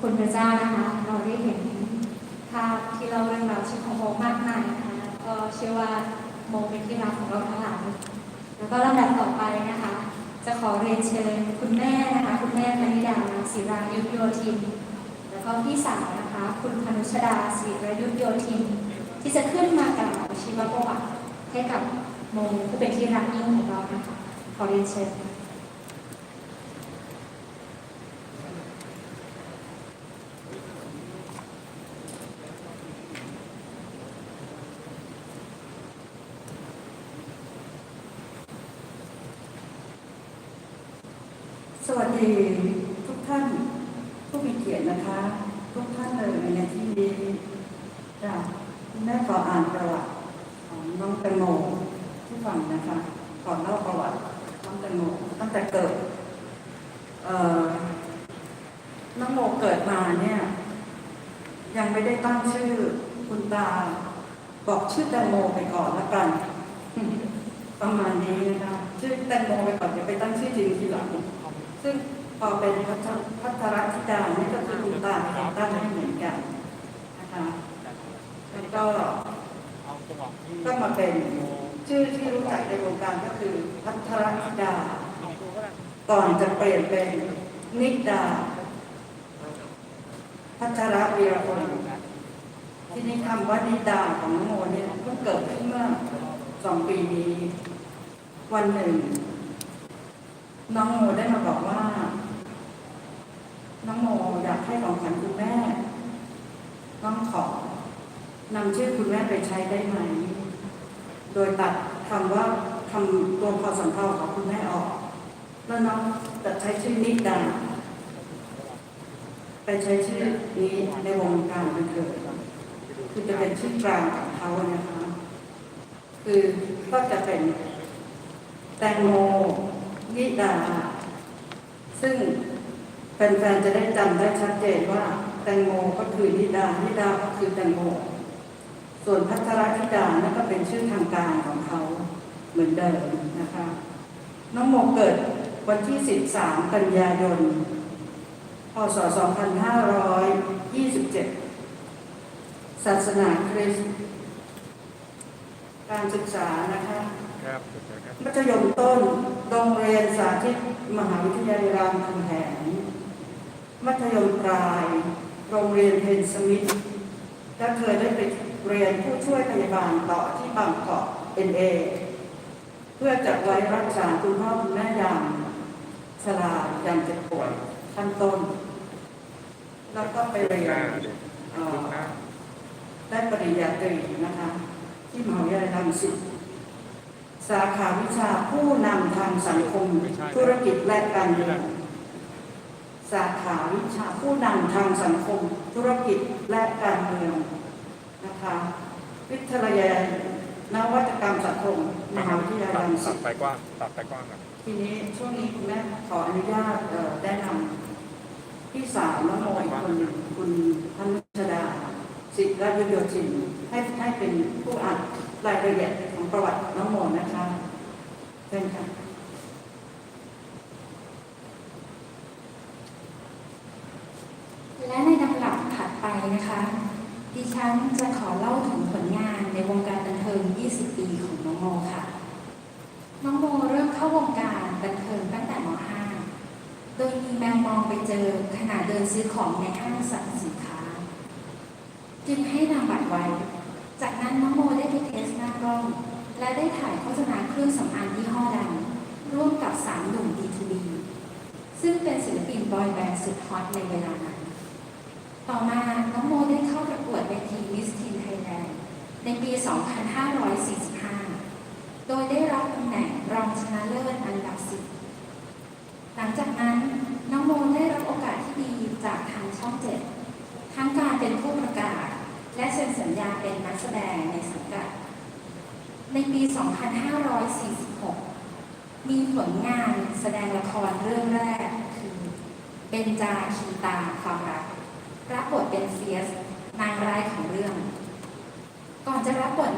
คุณพระเจ้านะคะ เราได้เห็นภาพที่เราเรื่องราวชีวิตของโมมากมายนะคะก็เชื่อว่าโมเป็นที่รักของเราทั้งหลายแล้วก็ลำดับต่อไปนะคะ จะขอเรียนเชิญคุณแม่นะคะ คุณแม่พนิดาศิรายุทธโยธิน แล้วก็พี่สาวนะคะ คุณพนุชดาศิรายุทธโยธิน ที่จะขึ้นมากล่าวชีวประวัติให้กับโมผู้เป็นที่รักยิ่งของเรานะคะขอเรียนเชิญ สวัสดีทุกท่านผู้มีเกียรตินะคะ ทุกท่านเลยในที่นี้จะแม่ขออ่านประวัติของน้องแตงโมที่ฟังนะคะขอเล่าประวัติน้องแตงโมตั้งแต่เกิดเอ่อน้องโมเกิดมาเนี่ยยังไม่ได้ตั้งชื่อคุณตา บอกชื่อแตงโมไปก่อนละกัน ประมาณนี้นะคะชื่อแตงโมไปก่อนเดี๋ยวไปตั้งชื่อจริงทีหลัง ซึ่งพอเป็นพัฒพัฒรธิดานี่ก็คือคุณตาเป็นตั้งให้เหมือนกันนะคะแล้วก็เองหวะที่ก็มาเป็นชื่อที่รู้จักในวงการก็คือพัฒรธิดา ก่อนจะเปลี่ยนเป็นนิดา พัชรวีรพลที่นี่คำว่านิดาของน้องโมเนี่ยเพิ่งเกิดขึ้นเมื่อสองปีนี้ วันหนึ่ง น้องโมได้มาบอกว่า น้องโมอยากให้ของขวัญคุณแม่น้องขอนำชื่อคุณแม่ไปใช้ได้ไหม โดยตัดคำว่าคำตัวพอสัมเพาของคุณแม่ออก แล้วน้องจะใช้ชื่อนิดาไปใช้ชื่อนี้ในวงการบันเทิงคือจะเป็นชื่อกลางของเขานะคะ คือก็จะเป็นแตงโม นิดา ซึ่งแฟนๆจะได้จำได้ชัดเจนว่า แตงโมก็คือนิดานิดาก็คือแตงโม ส่วนพัทรธิดานั่นก็เป็นชื่อทางการของเขาเหมือนเดิมนะคะ น้องโมเกิดวันที่ 13 กันยายน พศ 2527 ศาสนาคริสต์การศึกษานะคะ ครับสุดยอดครับมัธยมต้น โรงเรียนสาธิตมหาวิทยาลัยรามคำแหงมัธยมปลาย โรงเรียนเพนสมิธและเคยได้ไปเรียนผู้ช่วยพยาบาลต่อที่บางกอกเอ็นเอเพื่อจะไว้รักษาคุณพ่อคุณแม่ยามชรายามเจ็บป่วยขั้นต้น แล้วก็ไปเรียหน้านเด็กเอ่ลูอกหน้าได้ปริญญาตรีนะคะ ที่มหาวิทยาลัยรังสิต สาขาวิชาผู้นำทางสังคม ธุรกิจและการเงินสาขาวิชาผู้นำทางสังคม ธุรกิจและการเมืองนะคะวิทยาลัยนวัตกรรมสังคมมหาวิทยาลัยตัดรังตัสิดตไปกว้างตัดไปกว้างครับทีนี้ช่วงนี้คุณแม่ขออนุญาตเอ่อแนะนำพี่สาวน้องโมอีกคนหนึ่งคุณพันชดา สิทธิ์ราชโยธินให้ให้เป็นผู้อ่าน รายละเอียดของประวัติน้องโมนะคะเชิญค่ะและในลำดับถัดไปนะคะ ดิฉันจะขอเล่าถึงผลงานในวงการบันเทิง 20 ปีของน้องโมค่ะ น้องโมเริ่มเข้าวงการบันเทิงตั้งแต่ม .5 โดยมีแมวมองไปเจอขณะเดินซื้อของในห้างสรรพสินค้า จึงให้นำบัตรไว้ จากนั้นน้องโมได้้อง และได้ถ่ายโฆษณาเครื่องสำอางยี่ห้อดัง ร่วมกับสามหนุ่ม D2B ซึ่งเป็นศิลปินบอยแบนด์สุดฮอตในเวลานั้น ต่อมาน้องโมได้เข้าประกวดเวทีมิสทีนไทยแลนด์ในปี 2545 โดยได้รับตำแหน่งรองชนะเลิศอันดับสิบหลังจากนั้นน้องโมได้รับโอกาสที่ดีจากทางช่องเจ็ดทั้งการเป็นผู้ประกาศ และเซ็นสัญญาเป็นนักแสดงในสังกัด ในปี 2546 มีผลงานแสดงละครเรื่องแรกคือเบนจาคีตาความรักรับบทเป็นเซียส นางร้ายของเรื่อง ก่อนจะรับบท